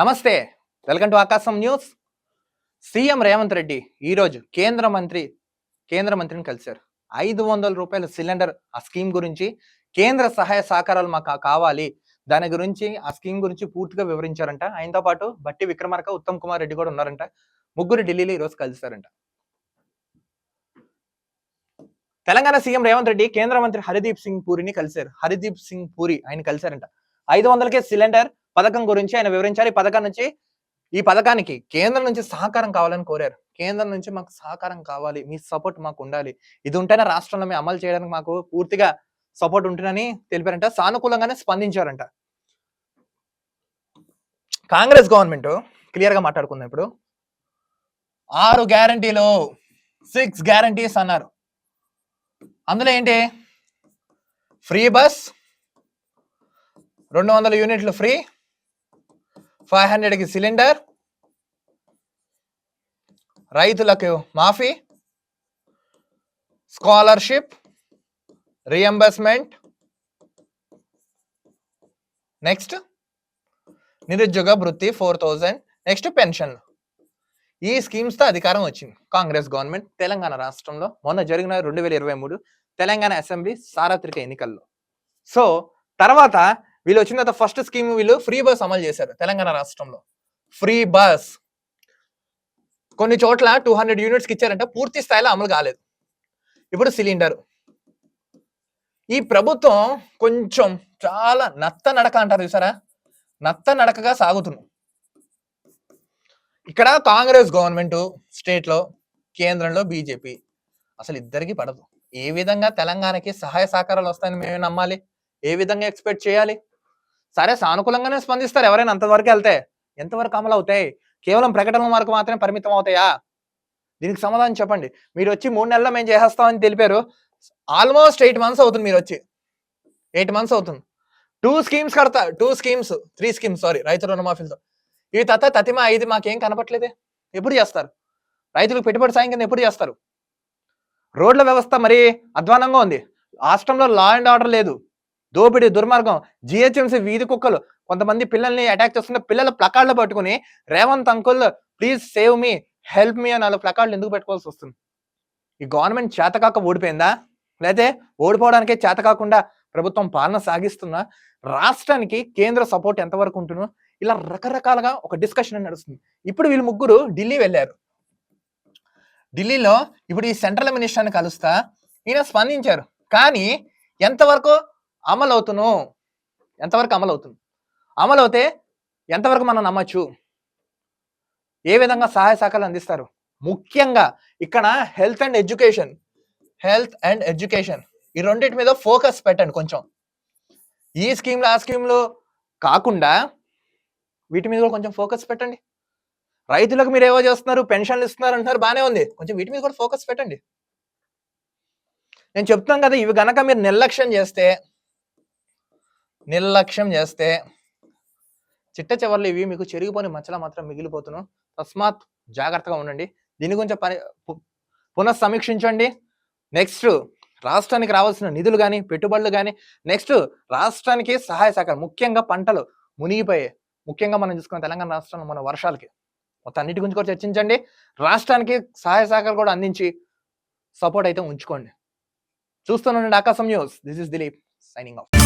నమస్తే welcome to Aakasam news. CM Revanth Reddy ఈరోజు కేంద్ర మంత్రి కేంద్ర మంత్రిని కలిశారు. ఐదు వందల రూపాయల సిలిండర్ ఆ స్కీమ్ గురించి కేంద్ర సహాయ సహకారాలు మాకు కావాలి. దాని గురించి ఆ స్కీమ్ గురించి పూర్తిగా వివరించారంట. ఆయనతో పాటు బట్టి విక్రమార్క ఉత్తమ్ కుమార్ రెడ్డి కూడా ఉన్నారంట. ముగ్గురు ఢిల్లీలో ఈరోజు కలిశారంట. తెలంగాణ సీఎం రేవంత్ రెడ్డి కేంద్ర మంత్రి హరిదీప్ సింగ్ పూరిని కలిశారు. హరిదీప్ సింగ్ పూరి ఆయన కలిశారంట. ఐదు వందలకే సిలిండర్ పథకం గురించి ఆయన వివరించారు. ఈ పథకం నుంచి ఈ పథకానికి కేంద్రం నుంచి సహకారం కావాలని కోరారు. కేంద్రం నుంచి మాకు సహకారం కావాలి. మీ సపోర్ట్ మాకు ఉండాలి. ఇది ఉంటేనే రాష్ట్రంలో మేము అమలు చేయడానికి మాకు పూర్తిగా సపోర్ట్ ఉంటుందని తెలిపారంట. సానుకూలంగానే స్పందించారంట. కాంగ్రెస్ గవర్నమెంట్ క్లియర్గా మాట్లాడుకుందాం ఇప్పుడు. ఆరు గ్యారంటీలు సిక్స్ గ్యారంటీస్ అన్నారు. అందులో ఏంటి? ఫ్రీ బస్ రెండు వందల యూనిట్లు ఫ్రీ ఫైవ్ హండ్రెడ్కి సిలిండర్. రైతులకు మాఫీ. స్కాలర్షిప్. రియంబర్స్మెంట్ నెక్స్ట్ నిరుద్యోగ వృత్తి ఫోర్ థౌజండ్. నెక్స్ట్ పెన్షన్లు ఈ స్కీమ్స్తో అధికారం వచ్చింది. కాంగ్రెస్ గవర్నమెంట్ తెలంగాణ రాష్ట్రంలో మొన్న జరిగిన రెండు వేల ఇరవై మూడు తెలంగాణ అసెంబ్లీ సార్వత్రిక ఎన్నికల్లో. సో తర్వాత వీళ్ళు వచ్చిన తర్వాత ఫస్ట్ స్కీమ్ వీళ్ళు ఫ్రీ బస్ అమలు చేశారు తెలంగాణ రాష్ట్రంలో. ఫ్రీ బస్ కొన్ని చోట్ల టూ హండ్రెడ్ యూనిట్స్కి ఇచ్చారంటే పూర్తి స్థాయిలో అమలు కాలేదు. ఇప్పుడు సిలిండర్ ఈ ప్రభుత్వం కొంచెం చాలా నత్త నడక అంటారు చూసారా? నత్త నడకగా సాగుతుంది. ఇక్కడ కాంగ్రెస్ గవర్నమెంట్ స్టేట్లో కేంద్రంలో బీజేపీ అసలు ఇద్దరికి పడదు. ఏ విధంగా తెలంగాణకి సహాయ సహకారాలు వస్తాయని మేము నమ్మాలి? ఏ విధంగా ఎక్స్పెక్ట్ చేయాలి? సరే సానుకూలంగానే స్పందిస్తారు ఎవరైనా అంతవరకు వెళ్తే. ఎంతవరకు అమలు అవుతాయి? కేవలం ప్రకటనల వరకు మాత్రమే పరిమితం అవుతాయా? దీనికి సమాధానం చెప్పండి. మీరు వచ్చి మూడు నెలల్లో మేము చేసేస్తామని తెలిపారు. ఆల్మోస్ట్ ఎయిట్ మంత్స్ అవుతుంది మీరు వచ్చి. ఎయిట్ మంత్స్ అవుతుంది. టూ స్కీమ్స్ కడతా two schemes three schemes sorry రైతు రుణమాఫీలతో ఇవి తత తతిమ ఇది మాకేం కనపట్లేదే? ఎప్పుడు చేస్తారు? రైతులకు పెట్టుబడి సాయం కింద ఎప్పుడు చేస్తారు? రోడ్ల వ్యవస్థ మరి అధ్వానంగా ఉంది. రాష్ట్రంలో లా అండ్ ఆర్డర్ లేదు. దోపిడీ దుర్మార్గం జిహెచ్ఎంసీ వీధి కుక్కలు. కొంతమంది పిల్లల్ని అటాక్ చేస్తున్న పిల్లల ప్లకార్డులు పట్టుకుని Revanth uncle please save me help me అని వాళ్ళ ప్లకార్డులు ఎందుకు పెట్టుకోవాల్సి వస్తుంది? ఈ గవర్నమెంట్ చేతకాక ఓడిపోయిందా? లేతే ఓడిపోవడానికే చేత కాకుండా ప్రభుత్వం పాలన సాగిస్తున్నా రాష్ట్రానికి కేంద్ర సపోర్ట్ ఎంతవరకు ఉంటున్నా ఇలా రకరకాలుగా ఒక డిస్కషన్ నడుస్తుంది. ఇప్పుడు వీళ్ళు ముగ్గురు ఢిల్లీ వెళ్ళారు. ఢిల్లీలో ఇప్పుడు ఈ సెంట్రల్ మినిస్టర్ని కలుస్తా ఈయన స్పందించారు. కానీ ఎంతవరకు అమలు అవుతును ఎంతవరకు అమలు అవుతుంది అమలు అవుతే ఎంతవరకు మనం నమ్మచ్చు? ఏ విధంగా సహాయ సహకారాలు అందిస్తారు? ముఖ్యంగా ఇక్కడ health and education health and education ఈ రెండింటి మీద ఫోకస్ పెట్టండి కొంచెం. ఈ స్కీమ్లు ఆ స్కీమ్లు కాకుండా వీటి మీద కూడా కొంచెం ఫోకస్ పెట్టండి. రైతులకు మీరు ఏవో చేస్తున్నారు పెన్షన్లు ఇస్తున్నారు అంటున్నారు బాగానే ఉంది. కొంచెం వీటి మీద కూడా ఫోకస్ పెట్టండి. నేను చెప్తున్నాను కదా ఇవి గనక మీరు నిర్లక్ష్యం చేస్తే నిర్లక్ష్యం చేస్తే చిట్ట చివరలు ఇవి మీకు చెరిగిపోని మచ్చలా మాత్రం మిగిలిపోతును. తస్మాత్ జాగ్రత్తగా ఉండండి. దీని గురించి పని పు- పునఃసమీక్షించండి. నెక్స్ట్ రాష్ట్రానికి రావాల్సిన నిధులు కానీ పెట్టుబడులు కానీ నెక్స్ట్ రాష్ట్రానికి సహాయ సహకారం ముఖ్యంగా పంటలు మునిగిపోయాయి. ముఖ్యంగా మనం చూసుకున్న తెలంగాణ రాష్ట్రంలో మన వర్షాలకి. మొత్తం అన్నిటి గురించి కూడా చర్చించండి. రాష్ట్రానికి సహాయ సహకారం కూడా అందించి సపోర్ట్ అయితే ఉంచుకోండి. చూస్తూనండి Aakasam news. This is Dileep signing off.